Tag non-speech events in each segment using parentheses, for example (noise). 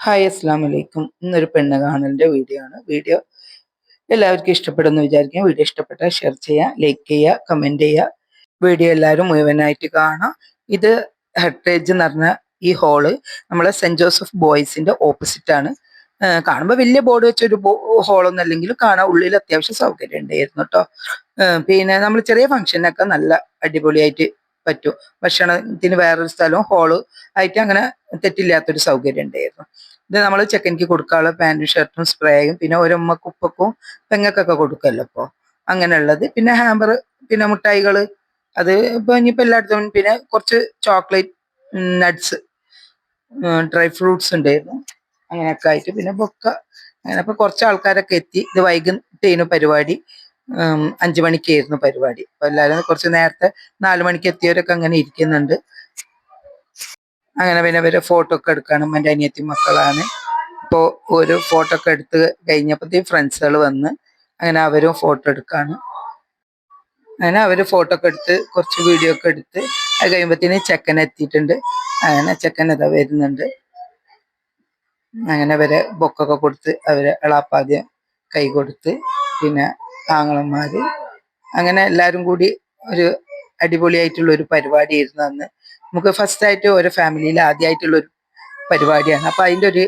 Hi അസ്സാം വലൈക്കും ഇന്നൊരു പെണ്ണ് കാണലിന്റെ വീഡിയോ ആണ്. വീഡിയോ എല്ലാവർക്കും ഇഷ്ടപ്പെടുന്നു വിചാരിക്കുക വീഡിയോ ഇഷ്ടപ്പെട്ടാൽ ഷെയർ ചെയ്യുക ലൈക്ക് ചെയ്യുക കമന്റ് ചെയ്യുക. വീഡിയോ എല്ലാവരും മുഴുവനായിട്ട് കാണാം. ഇത് ഹെറിറ്റേജ് എന്ന് പറഞ്ഞ ഈ ഹോൾ നമ്മളെ സെന്റ് ജോസഫ് ബോയ്സിന്റെ ഓപ്പോസിറ്റാണ് കാണുമ്പോൾ വലിയ ബോർഡ് വെച്ചൊരു ഹോളൊന്നും അല്ലെങ്കിലും കാണാൻ ഉള്ളിൽ അത്യാവശ്യം സൗകര്യം ഉണ്ടായിരുന്നു കേട്ടോ പിന്നെ നമ്മൾ ചെറിയ ഫംഗ്ഷനൊക്കെ നല്ല അടിപൊളിയായിട്ട് പറ്റും. ഭക്ഷണത്തിന് വേറൊരു സ്ഥലവും ഹോൾ ആയിട്ട് അങ്ങനെ തെറ്റില്ലാത്തൊരു സൗകര്യം ഉണ്ടായിരുന്നു. ഇത് നമ്മൾ ചെക്കനിക്ക് കൊടുക്കാനുള്ള പാന്റും ഷർട്ടും സ്പ്രേയും പിന്നെ ഒരു ഉമ്മക്കും ഉപ്പക്കും പെങ്ങക്കൊക്കെ കൊടുക്കല്ലോ ഇപ്പോൾ അങ്ങനെയുള്ളത്. പിന്നെ ഹാമ്പർ പിന്നെ മുട്ടായികൾ അത് ഇപ്പൊ ഇനിയിപ്പോൾ എല്ലായിടത്തും പിന്നെ കുറച്ച് ചോക്ലേറ്റ് നട്ട്സ് ഡ്രൈ ഫ്രൂട്ട്സ് ഉണ്ടായിരുന്നു. അങ്ങനെയൊക്കെ ആയിട്ട് പിന്നെ ബൊക്ക. അങ്ങനെ അപ്പോൾ കുറച്ച് ആൾക്കാരൊക്കെ എത്തി. ഇത് വൈകുന്നേരം പരിപാടി. അഞ്ചു മണിക്കായിരുന്നു പരിപാടി. അപ്പൊ എല്ലാവരും കുറച്ച് നേരത്തെ നാലു മണിക്ക് എത്തിയവരൊക്കെ അങ്ങനെ ഇരിക്കുന്നുണ്ട്. അങ്ങനെ പിന്നെ ഇവരെ ഫോട്ടോ ഒക്കെ എടുക്കണം. എന്റെ അനിയത്തി മക്കളാണ്. ഇപ്പോൾ ഒരു ഫോട്ടോ ഒക്കെ എടുത്ത് കഴിഞ്ഞപ്പോഴത്തേ ഫ്രണ്ട്സുകൾ വന്ന് അങ്ങനെ അവരും ഫോട്ടോ എടുക്കാണ്. അങ്ങനെ അവർ ഫോട്ടോ ഒക്കെ എടുത്ത് കുറച്ച് വീഡിയോ ഒക്കെ എടുത്ത് അത് കഴിയുമ്പോഴത്തേന് ചെക്കൻ എത്തിയിട്ടുണ്ട്. അങ്ങനെ ചെക്കൻ ഇതാ വരുന്നുണ്ട്. അങ്ങനെ അവരെ ബൊക്കൊക്കെ കൊടുത്ത് അവരെ എളാപ്പാദ്യം കൈ കൊടുത്ത് പിന്നെ ആങ്ങളന്മാര് അങ്ങനെ എല്ലാവരും കൂടി ഒരു അടിപൊളിയായിട്ടുള്ള ഒരു പരിപാടിയായിരുന്നു അന്ന്. നമുക്ക് ഫസ്റ്റ് ആയിട്ട് ഓരോ ഫാമിലിയിൽ ആദ്യമായിട്ടുള്ള ഒരു പരിപാടിയാണ്. അപ്പൊ അതിന്റെ ഒരു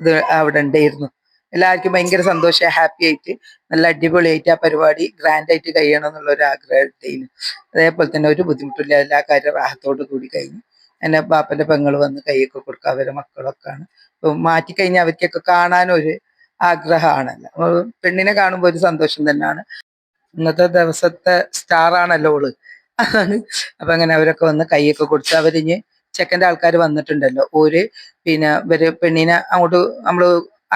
ഇത് അവിടെ ഉണ്ടായിരുന്നു എല്ലാവർക്കും ഭയങ്കര സന്തോഷം ഹാപ്പി ആയിട്ട് നല്ല അടിപൊളിയായിട്ട് ആ പരിപാടി ഗ്രാൻഡ് ആയിട്ട് കഴിയണം എന്നുള്ള ഒരു ആഗ്രഹം ഉണ്ടായിരുന്നു അതേപോലെ തന്നെ ഒരു ബുദ്ധിമുട്ടില്ല എല്ലാ കാര്യം റാഹത്തോട് കൂടി കഴിഞ്ഞു. എന്നെ ബാപ്പന്റെ പെങ്ങൾ വന്ന് കൈയൊക്കെ കൊടുക്കുക അവരെ മക്കളൊക്കെയാണ്. അപ്പൊ മാറ്റിക്കഴിഞ്ഞാൽ അവർക്കൊക്കെ കാണാനൊരു ആഗ്രഹമാണല്ലോ പെണ്ണിനെ കാണുമ്പോൾ ഒരു സന്തോഷം തന്നെയാണ്. ഇന്നത്തെ ദിവസത്തെ സ്റ്റാറാണല്ലോ ഓൾ. അതാണ്. അപ്പൊ അങ്ങനെ അവരൊക്കെ വന്ന് കൈയൊക്കെ കൊടുത്ത് അവരിഞ്ഞ് ചെക്കന്റെ ആൾക്കാർ വന്നിട്ടുണ്ടല്ലോ. ഓര് പിന്നെ ഇവർ പെണ്ണിനെ അങ്ങോട്ട് നമ്മൾ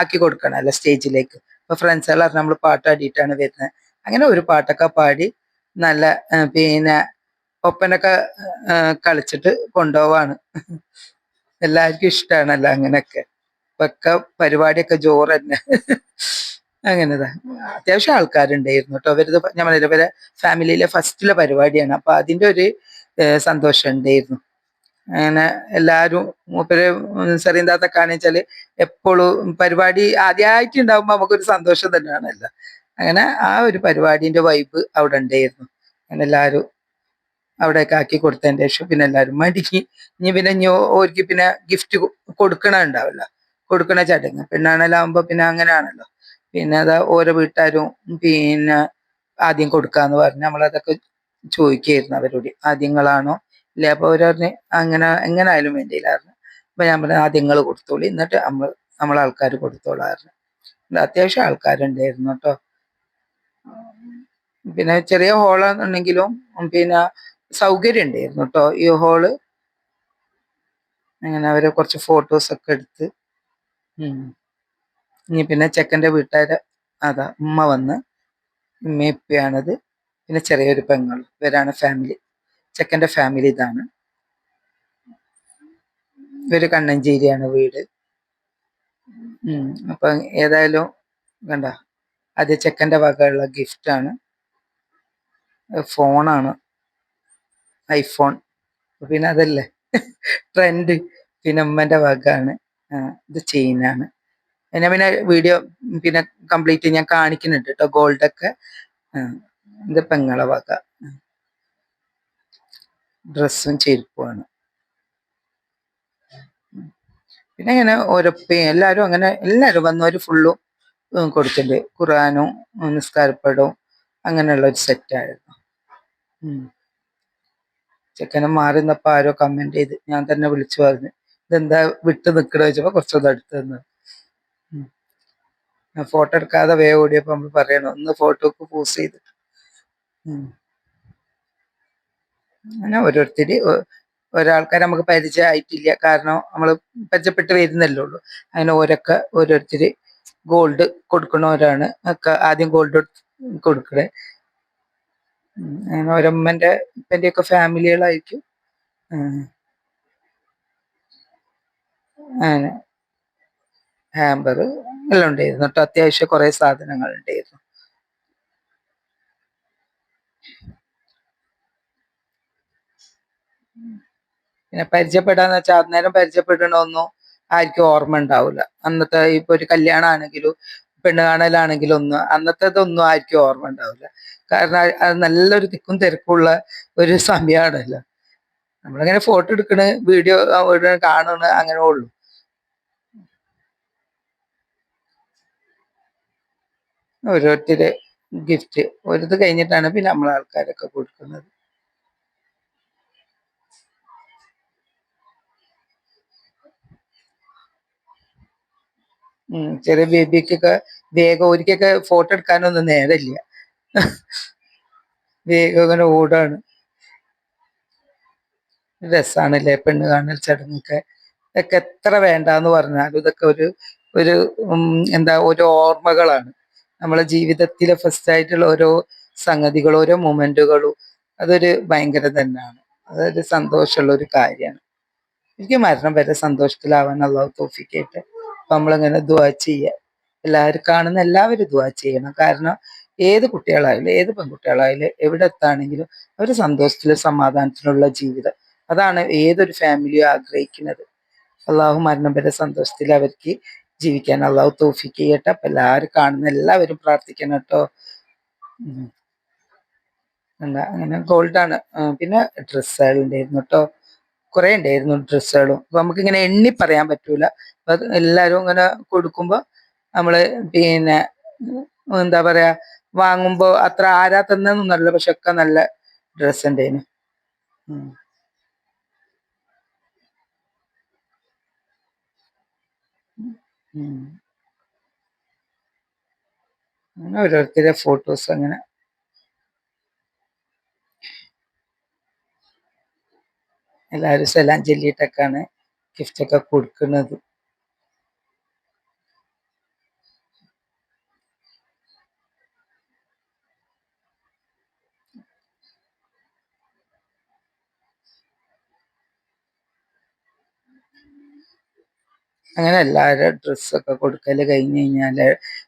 ആക്കി കൊടുക്കണമല്ലോ സ്റ്റേജിലേക്ക്. അപ്പൊ ഫ്രണ്ട്സുകൾ നമ്മൾ പാട്ടാടിയിട്ടാണ് വരുന്നത് അങ്ങനെ ഒരു പാട്ടൊക്കെ പാടി നല്ല പിന്നെ ഒപ്പനൊക്കെ കളിച്ചിട്ട് കൊണ്ടുപോവാണ്. എല്ലാവർക്കും ഇഷ്ടമാണല്ലോ അങ്ങനെയൊക്കെ. ഒക്കെ പരിപാടിയൊക്കെ ജോറ് തന്നെ അങ്ങനെതാ. അത്യാവശ്യം ആൾക്കാരുണ്ടായിരുന്നു കേട്ടോ. അവരത് ഞാൻ പറഞ്ഞില്ല ഫാമിലിയിലെ ഫസ്റ്റിലെ പരിപാടിയാണ്. അപ്പൊ അതിന്റെ ഒരു സന്തോഷം ഉണ്ടായിരുന്നു അങ്ങനെ എല്ലാരും മൂപ്പര് സെറീന്താത്ത കാണിച്ചാൽ എപ്പോഴും പരിപാടി ആദ്യമായിട്ട് ഉണ്ടാകുമ്പോൾ നമുക്കൊരു സന്തോഷം തന്നെയാണല്ലോ. അങ്ങനെ ആ ഒരു പരിപാടിന്റെ വൈബ് അവിടെ ഉണ്ടായിരുന്നു അങ്ങനെ എല്ലാവരും അവിടെയൊക്കെ ആക്കി കൊടുത്തതിന്റെ ശേഷം പിന്നെ എല്ലാരും മടിക്ക് ഇനി പിന്നെ ഓർക്ക് പിന്നെ ഗിഫ്റ്റ് കൊടുക്കണ ഉണ്ടാവില്ല. കൊടുക്കണ ചടങ്ങ്. പെണ്ണാണലാവുമ്പോ പിന്നെ അങ്ങനെയാണല്ലോ പിന്നെ അത് ഓരോ വീട്ടുകാരും പിന്നെ ആദ്യം കൊടുക്കാന്ന് പറഞ്ഞ് നമ്മളതൊക്കെ ചോദിക്കായിരുന്നു അവരോട്. ആദ്യങ്ങളാണോ? ഇല്ല? അപ്പൊ അവരറിഞ്ഞ് അങ്ങനെ എങ്ങനെ ആയാലും വേണ്ടിയില്ലായിരുന്നു അപ്പൊ ഞാൻ പറഞ്ഞു ആദ്യങ്ങൾ കൊടുത്തോളി. എന്നിട്ട് നമ്മൾ നമ്മളെ ആൾക്കാർ കൊടുത്തോളായിരുന്നു. അത്യാവശ്യം ആൾക്കാരുണ്ടായിരുന്നു കേട്ടോ. പിന്നെ ചെറിയ ഹോളാണെന്നുണ്ടെങ്കിലും പിന്നെ സൗകര്യം ഉണ്ടായിരുന്നു കേട്ടോ. ഈ ഹോൾ. അങ്ങനെ അവരെ കുറച്ച് ഫോട്ടോസ് ഒക്കെ എടുത്ത് ഇനി പിന്നെ ചെക്കന്റെ വീട്ടുകാർ അതാ ഉമ്മ വന്ന് ഉമ്മയപ്പയാണത് പിന്നെ ചെറിയൊരു പെങ്ങൾ ഇവരാണ് ഫാമിലി ചെക്കന്റെ ഫാമിലി ഇതാണ്. ഇവർ കണ്ണഞ്ചേരിയാണ് വീട്. അപ്പൊ ഏതായാലും കണ്ട അത് ചെക്കന്റെ വകയുള്ള ഗിഫ്റ്റാണ്. ഫോണാണ്. ഐഫോൺ. പിന്നെ അതല്ലേ? (laughs) ട്രെൻഡ്. പിന്നെ ഉമ്മന്റെ വകയാണ് ഇത് ചെയിനാണ് ഞാൻ പിന്നെ വീഡിയോ പിന്നെ കംപ്ലീറ്റ് ഞാൻ കാണിക്കുന്നുണ്ട് കേട്ടോ ഗോൾഡൊക്കെ ഇത് പെങ്ങളെ വക. ഡ്രസ്സും ചെരുപ്പുമാണ്. പിന്നെ ഇങ്ങനെ ഓരൊപ്പയും എല്ലാവരും അങ്ങനെ എല്ലാവരും വന്നവർ ഫുള്ളും കൊടുത്തിട്ടുണ്ട്. ഖുറാനും നിസ്കാരപ്പടവും അങ്ങനെയുള്ള ഒരു സെറ്റായിരുന്നു ചെക്കനെ മാറി നിന്നപ്പോൾ ആരോ കമന്റ് ചെയ്ത് ഞാൻ തന്നെ വിളിച്ചു പറഞ്ഞു. ഇതെന്താ വിട്ട് നിൽക്കണ വെച്ചപ്പോൾ കുറച്ചൊന്ന് അടുത്ത് നിന്ന്. ഫോട്ടോ എടുക്കാതെ വേ ഓടിയപ്പോ നമ്മൾ പറയണം ഒന്ന് ഫോട്ടോക്ക് പോസ് ചെയ്തിട്ട്. അങ്ങനെ ഓരോരുത്തര് ഒരാൾക്കാർ നമുക്ക് പരിചയമായിട്ടില്ല. കാരണം നമ്മൾ പരിചയപ്പെട്ട് വരുന്നല്ലേ ഉള്ളൂ. അങ്ങനെ ഓരൊക്കെ ഓരോരുത്തര് ഗോൾഡ് കൊടുക്കണവരാണ്. ഒക്കെ ആദ്യം ഗോൾഡ് കൊടുക്കണേ. അങ്ങനെ ഒരമ്മന്റെ ഇപ്പന്റെ ഒക്കെ ഫാമിലികളായിരിക്കും ഹാമ്പർ എല്ലാം ഉണ്ടായിരുന്നു കേട്ടോ. അത്യാവശ്യം കുറെ സാധനങ്ങൾ ഉണ്ടായിരുന്നു. പിന്നെ പരിചയപ്പെടാന്ന് വെച്ചാൽ അന്നേരം പരിചയപ്പെടണമെന്നോ ആർക്കും ഓർമ്മ ഉണ്ടാവില്ല അന്നത്തെ ഇപ്പൊ ഒരു കല്യാണമാണെങ്കിലും പെണ്ണ് കാണലാണെങ്കിലും ഒന്നും അന്നത്തേതൊന്നും ആർക്കും ഓർമ്മ ഉണ്ടാവില്ല കാരണം അത് നല്ലൊരു തിക്കും തിരക്കുള്ള ഒരു സമയമാണല്ലോ. നമ്മളിങ്ങനെ ഫോട്ടോ എടുക്കണ് വീഡിയോ കാണണ അങ്ങനെ ഉള്ളു. ഓരോരുത്തര് ഗിഫ്റ്റ് ഒരിത് കഴിഞ്ഞിട്ടാണ് പിന്നെ നമ്മൾ ആൾക്കാരൊക്കെ കൊടുക്കുന്നത്. ചെറിയ ബേബിക്കൊക്കെ വേഗം ഒരിക്കൊക്കെ ഫോട്ടോ എടുക്കാനൊന്നും നേരമില്ല. വേഗം ഇങ്ങനെ ഓടാണ്. രസാണല്ലേ പെണ്ണ് കാണൽ ചടങ്ങൊക്കെ. ഇതൊക്കെ എത്ര വേണ്ടാന്ന് പറഞ്ഞാലും ഇതൊക്കെ ഒരു ഒരു എന്താ ഒരു ഓർമ്മകളാണ്. നമ്മളെ ജീവിതത്തിലെ ഫസ്റ്റ് ആയിട്ടുള്ള ഓരോ സംഗതികൾ ഓരോ മൊമെന്റുകളും അതൊരു ഭയങ്കര തന്നെയാണ്. അതൊരു സന്തോഷമുള്ള ഒരു കാര്യമാണ്. എനിക്ക് മരണം വരെ സന്തോഷത്തിലാവാൻ അള്ളാഹു തോഫിക്കായിട്ട് അപ്പൊ നമ്മളിങ്ങനെ ദുവാ ചെയ്യുക എല്ലാവരും കാണുന്ന എല്ലാവരും ദുവാ ചെയ്യണം. കാരണം ഏത് കുട്ടികളായാലും ഏത് പെൺകുട്ടികളായാലും എവിടെ എത്താണെങ്കിലും അവർ സന്തോഷത്തിലും സമാധാനത്തിലുള്ള ജീവിതം. അതാണ് ഏതൊരു ഫാമിലിയും ആഗ്രഹിക്കുന്നത്. അള്ളാഹു മരണം വരെ സന്തോഷത്തിൽ അവർക്ക് ജീവിക്കാൻ അള്ളാഹു തോഫിക്ക് ചെയ്യട്ടെ. അപ്പൊ എല്ലാവരും കാണുന്ന എല്ലാവരും പ്രാർത്ഥിക്കണം കേട്ടോ. അല്ല അങ്ങനെ ഗോൾഡാണ് പിന്നെ ഡ്രസ്സുകൾ ഉണ്ടായിരുന്നു കേട്ടോ. കുറെ ഉണ്ടായിരുന്നു ഡ്രസ്സുകളും നമുക്ക് ഇങ്ങനെ എണ്ണി പറയാൻ പറ്റൂല. അപ്പൊ എല്ലാരും ഇങ്ങനെ കൊടുക്കുമ്പോ നമ്മൾ പിന്നെ എന്താ പറയാ വാങ്ങുമ്പോ അത്ര ആരാ നല്ല പക്ഷെ ഒക്കെ നല്ല ഡ്രസ്സ് ഉണ്ടായിരുന്നു. അങ്ങനെ ഓരോരുത്തരുടെ ഫോട്ടോസ് അങ്ങനെ. എല്ലാവരും സലാം ചൊല്ലിയിട്ടൊക്കെയാണ് ഗിഫ്റ്റ് ഒക്കെ കൊടുക്കുന്നത്. അങ്ങനെ എല്ലാവരും ഡ്രസ്സൊക്കെ കൊടുക്കൽ കഴിഞ്ഞ് കഴിഞ്ഞാൽ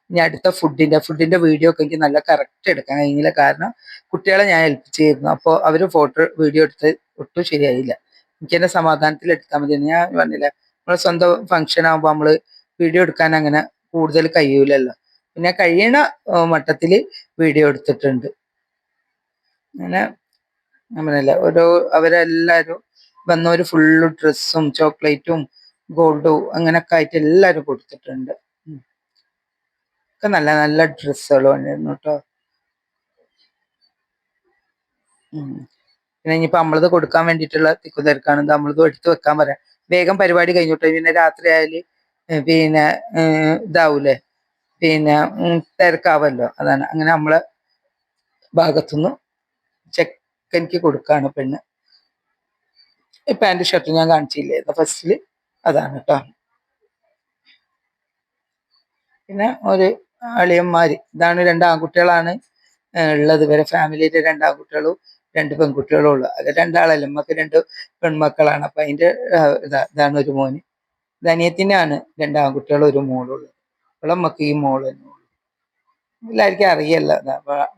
ഇനി അടുത്ത ഫുഡിന്റെ ഫുഡിന്റെ വീഡിയോ ഒക്കെ എനിക്ക് നല്ല കറക്റ്റ് എടുക്കാൻ കഴിഞ്ഞില്ല. കാരണം കുട്ടികളെ ഞാൻ ഏൽപ്പിച്ചിരുന്നു. അപ്പോൾ അവർ ഫോട്ടോ വീഡിയോ എടുത്ത് ഒട്ടും ശരിയായില്ല. എനിക്ക് എന്നെ സമാധാനത്തിൽ എടുത്താൽ മതി ഞാൻ പറഞ്ഞില്ല? നമ്മളെ സ്വന്തം ഫംഗ്ഷൻ ആകുമ്പോൾ നമ്മൾ വീഡിയോ എടുക്കാൻ അങ്ങനെ കൂടുതൽ കഴിയൂലല്ലോ. പിന്നെ കഴിയണ മട്ടത്തിൽ വീഡിയോ എടുത്തിട്ടുണ്ട്. അങ്ങനെ അങ്ങനെയല്ല ഓരോ അവരെല്ലാവരും വന്നവർ ഫുള്ള് ഡ്രസ്സും ചോക്ലേറ്റും ഗോൾഡും അങ്ങനൊക്കെ ആയിട്ട് എല്ലാരും കൊടുത്തിട്ടുണ്ട്. ഒക്കെ നല്ല നല്ല ഡ്രസ്സുകളും ഉണ്ടായിരുന്നു കേട്ടോ. പിന്നെ ഇനിയിപ്പോ നമ്മളത് കൊടുക്കാൻ വേണ്ടിയിട്ടുള്ള തിക്കുതിരക്കാണ് നമ്മളത് എടുത്ത് വെക്കാൻ പറയാം. വേഗം പരിപാടി കഴിഞ്ഞോട്ടെ. പിന്നെ രാത്രി ആയാൽ പിന്നെ ഇതാവൂലേ? പിന്നെ തിരക്കാവല്ലോ. അതാണ്. അങ്ങനെ നമ്മളെ ഭാഗത്തുനിന്ന് ചെക്കനിക്ക് കൊടുക്കാണ് പെണ്ണ്. പാന്റ് ഷർട്ട് ഞാൻ കാണിച്ചില്ലായിരുന്നു ഫസ്റ്റിൽ അതാണ് കേട്ടോ പിന്നെ ഒരു അളിയന്മാര് ഇതാണ് രണ്ട് ആൺകുട്ടികളാണ് ഉള്ളത്. ഇവരെ ഫാമിലിയിലെ രണ്ട് ആൺകുട്ടികളും രണ്ട് പെൺകുട്ടികളും ഉള്ളു. അത് രണ്ടാളല്ല. നമുക്ക് രണ്ട് പെൺമക്കളാണ്. അപ്പൊ അതിന്റെ ഇതാണ് ഒരു മോന്. ധനിയത്തിനാണ് രണ്ട് ഒരു മോളുള്ളത് ഇവിടെ നമുക്ക് ഈ മോൾ തന്നെ ഉള്ളു. എല്ലാവർക്കും അറിയല്ല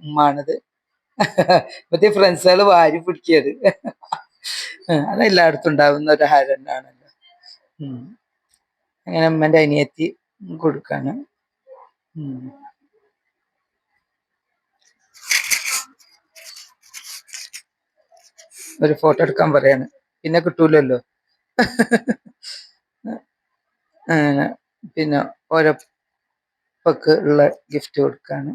ഉമ്മാണത്. ഇപ്പത്തെ ഫ്രണ്ട്സുകൾ വാരി പിടിക്കത് അതെല്ലായിടത്തും ഉണ്ടാവുന്ന ഒരു ഹരനാണല്ലോ. അങ്ങനെ അമ്മന്റെ അനിയത്തി കൊടുക്കാണ്. ഒരു ഫോട്ടോ എടുക്കാൻ പറയാണ്. പിന്നെ കിട്ടൂലല്ലോ. (laughs) പിന്നെ പിന്നെ പക്ക് ഉള്ള ഗിഫ്റ്റ് കൊടുക്കാണ്.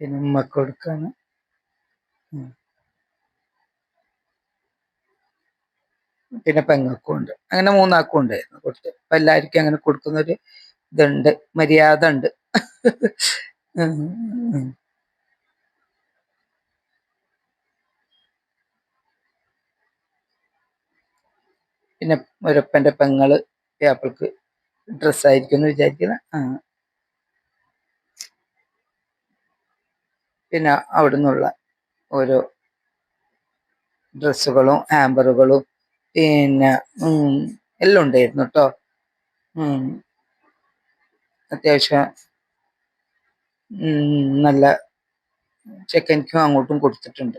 പിന്നെ ഉമ്മക്ക് കൊടുക്കാണ്. പിന്നെ പെങ്ങൾക്കും ഉണ്ട്. അങ്ങനെ മൂന്നാൾക്കും ഉണ്ടായിരുന്നു കൊടുത്ത്. അപ്പൊ എല്ലാവർക്കും അങ്ങനെ കൊടുക്കുന്നൊരു ഇതുണ്ട്. മര്യാദ ഉണ്ട്. പിന്നെ ഒരപ്പന്റെ പെങ്ങൾ ആപ്പിൾക്ക് ഡ്രസ് ആയിരിക്കും എന്ന് വിചാരിക്കുന്ന ആ. പിന്നെ അവിടുന്നുള്ള ഓരോ ഡ്രസ്സുകളും ഹാമ്പറുകളും പിന്നെ എല്ലാം ഉണ്ടായിരുന്നു കേട്ടോ അത്യാവശ്യം നല്ല ചെക്കനിക്കും അങ്ങോട്ടും കൊടുത്തിട്ടുണ്ട്.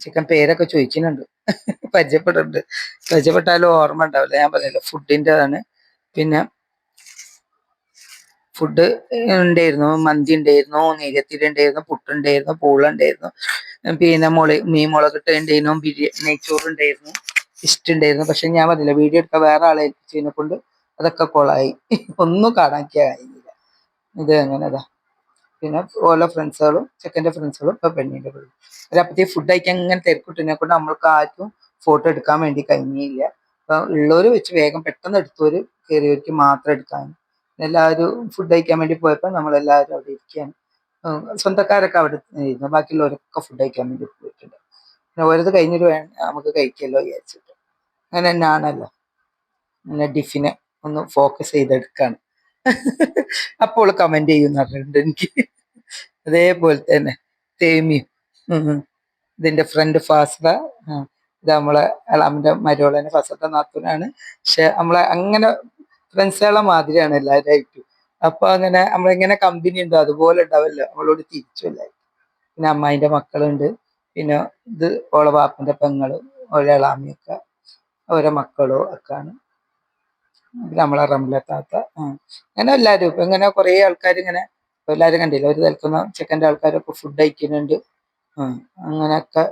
ചിക്കൻ പേരൊക്കെ ചോദിക്കുന്നുണ്ട്. പരിചയപ്പെടുന്നുണ്ട് പരിചയപ്പെട്ടാലും ഓർമ്മ ഉണ്ടാവില്ല. ഞാൻ പറഞ്ഞില്ല ഫുഡിന്റെതാണ് പിന്നെ ഫുഡ് ഉണ്ടായിരുന്നു. മന്തി ഉണ്ടായിരുന്നു നെയ്യത്തിരി ഉണ്ടായിരുന്നു പുട്ടുണ്ടായിരുന്നു പൂളുണ്ടായിരുന്നു പിന്നെ മുള മീൻ മുളകിട്ട് ഉണ്ടായിരുന്നു ബിരിയാണി നെയ്ച്ചോറ് ഉണ്ടായിരുന്നു ഇഷ്ടണ്ടായിരുന്നു പക്ഷെ ഞാൻ പറഞ്ഞില്ല വീഡിയോ എടുക്കാൻ വേറെ ആളെ ഏൽപ്പിച്ചതിനെ കൊണ്ട് അതൊക്കെ കൊളായി. ഒന്നും കാണാക്കിയ കഴിഞ്ഞില്ല ഇത് അങ്ങനെതാ പിന്നെ ഓരോ ഫ്രണ്ട്സുകളും ചെക്കന്റെ ഫ്രണ്ട്സുകളും ഇപ്പൊ പെണ്ണിന്റെ ഫ്രണ്ട്സ് അവരപ്പത്തേ ഫുഡ് കഴിക്കാൻ ഇങ്ങനെ തിരക്കിട്ടിനെ കൊണ്ട് നമ്മൾക്ക് ആർക്കും ഫോട്ടോ എടുക്കാൻ വേണ്ടി കഴിഞ്ഞില്ല. അപ്പൊ ഉള്ളവര് വെച്ച് വേഗം പെട്ടെന്ന് എടുത്തവര് കയറിയവർക്ക് മാത്രം എടുക്കാൻ എല്ലാവരും ഫുഡ് കഴിക്കാൻ വേണ്ടി പോയപ്പോൾ നമ്മളെല്ലാവരും അവിടെ ഇരിക്കുകയാണ് സ്വന്തക്കാരൊക്കെ അവിടെ ഇരുന്നു. ബാക്കിയുള്ളവരൊക്കെ ഫുഡ് കഴിക്കാൻ വേണ്ടി പോയിട്ടുണ്ട്. പിന്നെ ഓരോ കഴിഞ്ഞിട്ട് വേണം നമുക്ക് കഴിക്കല്ലോ വിചാരിച്ചിട്ട്. അങ്ങനെ തന്നെയാണല്ലോ. അങ്ങനെ ഡിഫിനെ ഒന്ന് ഫോക്കസ് ചെയ്തെടുക്കാണ്. അപ്പോൾ കമന്റ് ചെയ്യുന്ന പറഞ്ഞിട്ടുണ്ട് എനിക്ക്. അതേപോലെ തന്നെ തേമിയും. ഇതിന്റെ ഫ്രണ്ട് ഫാസ്ല ഇത് നമ്മളെ അളാമിന്റെ മരോളനെ ഫസത്തെ നാത്തൂനാണ്. പക്ഷെ നമ്മളെ അങ്ങനെ ഫ്രണ്ട്സുകളെ മാതിരിയാണ് എല്ലാവരായിട്ടും അപ്പൊ അങ്ങനെ നമ്മളെങ്ങനെ കമ്പനി ഉണ്ട് അതുപോലെ ഉണ്ടാവല്ലോ. നമ്മളോട് തിരിച്ചല്ല പിന്നെ അമ്മായിന്റെ മക്കളുണ്ട്. പിന്നെ ഇത് ഓളെ ബാപ്പന്റെ പെങ്ങൾ ഓരോ ഇളാമിയൊക്കെ ഓരോ മക്കളോ ഒക്കെ ആണ് നമ്മളെ റംല താത്ത അങ്ങനെ എല്ലാവരും ഇപ്പൊ ഇങ്ങനെ കുറേ ആൾക്കാർ ഇങ്ങനെ എല്ലാവരും കണ്ടില്ല? ഒരു തലക്കുന്ന ചെക്കന്റെ ആൾക്കാരൊക്കെ ഫുഡ് കഴിക്കുന്നുണ്ട്. അങ്ങനെയൊക്കെ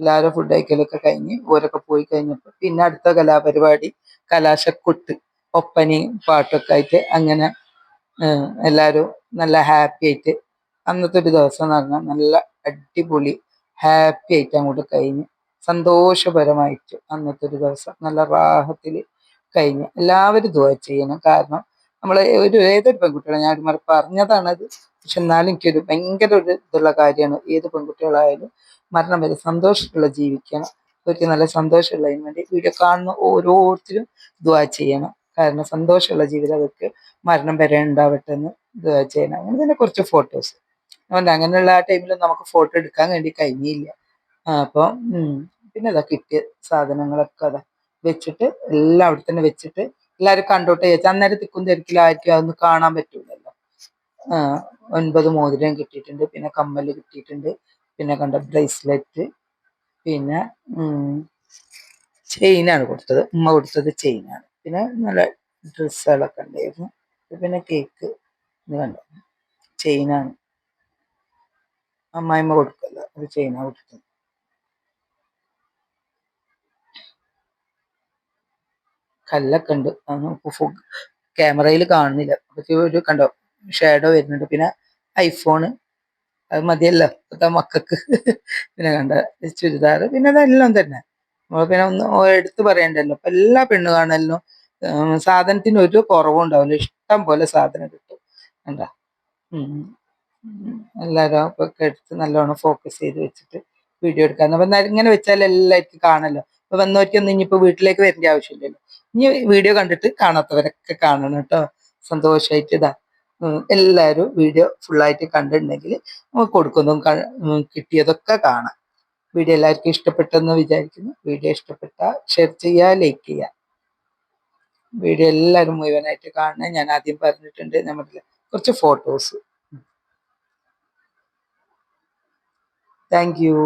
എല്ലാവരും ഫുഡ് കഴിക്കലൊക്കെ കഴിഞ്ഞ് ഓരൊക്കെ പോയി കഴിഞ്ഞപ്പോൾ പിന്നെ അടുത്ത കലാപരിപാടി കലാശക്കൊട്ട് ഒപ്പനയും പാട്ടൊക്കെ ആയിട്ട് അങ്ങനെ എല്ലാവരും നല്ല ഹാപ്പി ആയിട്ട് അന്നത്തെ ഒരു ദിവസം എന്ന് പറഞ്ഞാൽ നല്ല അടിപൊളി ഹാപ്പി ആയിട്ട് അങ്ങോട്ട് കഴിഞ്ഞ് സന്തോഷപരമായിട്ട് അന്നത്തെ ഒരു ദിവസം നല്ല റാഹത്തിൽ കഴിഞ്ഞ് എല്ലാവരും ദുആ ചെയ്യണം. കാരണം നമ്മൾ ഒരു ഏതൊരു പെൺകുട്ടികളെ ഞാൻ ഒരു പറഞ്ഞതാണത് പക്ഷെ എന്നാലും എനിക്കൊരു ഭയങ്കര ഒരു ഇതുള്ള കാര്യമാണ് ഏത് പെൺകുട്ടികളായാലും മരണം വരെ സന്തോഷത്തിലുള്ള ജീവിക്കണം. അവർക്ക് നല്ല സന്തോഷമുള്ളതിന് വേണ്ടി വീഡിയോ കാണുന്ന ഓരോരുത്തരും ദുആ ചെയ്യണം. കാരണം സന്തോഷമുള്ള ജീവിതം അവർക്ക് മരണം വരെ ഉണ്ടാവട്ടെ എന്ന് ദുആ ചെയ്യണം. അങ്ങനെ തന്നെ കുറച്ച് ഫോട്ടോസ് അതുകൊണ്ട് അങ്ങനെയുള്ള ആ ടൈമിൽ നമുക്ക് ഫോട്ടോ എടുക്കാൻ വേണ്ടി കഴിഞ്ഞില്ല. അപ്പോൾ അപ്പൊ പിന്നെ അതാ കിട്ടിയ സാധനങ്ങളൊക്കെ അതാ വെച്ചിട്ട് എല്ലാം അവിടെ തന്നെ വെച്ചിട്ട് എല്ലാവരും കണ്ടോട്ടെ ചോദിച്ചാൽ അന്നേരം തിക്കും തിരക്കിലായിരിക്കും അതൊന്നും കാണാൻ പറ്റൂലല്ലോ. ഒൻപത് മോതിരം കിട്ടിയിട്ടുണ്ട് പിന്നെ കമ്മൽ കിട്ടിയിട്ടുണ്ട് പിന്നെ കണ്ട ബ്രേസ്ലെറ്റ് പിന്നെ ചെയിനാണ് കൊടുത്തത്. ഉമ്മ കൊടുത്തത് ചെയിനാണ് പിന്നെ നല്ല ഡ്രസ്സുകളൊക്കെ ഉണ്ടായിരുന്നു. പിന്നെ കേക്ക് ഇത് കണ്ടു? ചെയിനാണ് അമ്മായിമ്മ കൊടുക്കല്ല അത് ചെയിനാണ് കൊടുത്തത്. കല്ലൊക്കെ ഉണ്ട്. നമുക്ക് ക്യാമറയിൽ കാണുന്നില്ല. ഒരു കണ്ടോ? ഷാഡോ വരുന്നുണ്ട്. പിന്നെ ഐഫോണ് അത് മതിയല്ലോ ഇപ്പോഴത്തെ മക്കൾക്ക്. പിന്നെ കണ്ട ചുരിദാർ പിന്നെ അതെല്ലാം തന്നെ. നമ്മൾ പിന്നെ ഒന്ന് എടുത്തു പറയണ്ടല്ലോ. അപ്പൊ എല്ലാ പെണ്ണു കാണലിനും സാധനത്തിന് ഒരു കുറവും ഉണ്ടാവില്ല. ഇഷ്ടം പോലെ സാധനം കിട്ടും. കണ്ട? എല്ലാവരും ഒക്കെ എടുത്ത് നല്ലോണം ഫോക്കസ് ചെയ്ത് വെച്ചിട്ട് വീഡിയോ എടുക്കാൻ അപ്പൊ ഇങ്ങനെ വെച്ചാൽ എല്ലാവർക്കും കാണല്ലോ. അപ്പൊ വന്നവർക്കൊന്നും ഇനിയിപ്പോ വീട്ടിലേക്ക് വരേണ്ട ആവശ്യമില്ലല്ലോ. ഇനി വീഡിയോ കണ്ടിട്ട് കാണാത്തവരൊക്കെ കാണണം കേട്ടോ. സന്തോഷമായിട്ട് ഇതാ. എല്ലാവരും വീഡിയോ ഫുള്ളായിട്ട് കണ്ടിട്ടുണ്ടെങ്കിൽ നമുക്ക് കൊടുക്കുന്നതും കിട്ടിയതൊക്കെ കാണാം. വീഡിയോ എല്ലാവർക്കും ഇഷ്ടപ്പെട്ടെന്ന് വിചാരിക്കുന്നു. വീഡിയോ ഇഷ്ടപ്പെട്ട ഷെയർ ചെയ്യുക ലൈക്ക് ചെയ്യുക. വീഡിയോ എല്ലാവരും മുഴുവനായിട്ട് കാണണം ഞാൻ ആദ്യം പറഞ്ഞിട്ടുണ്ട് നമ്മുടെ കുറച്ച് ഫോട്ടോസ് താങ്ക് യു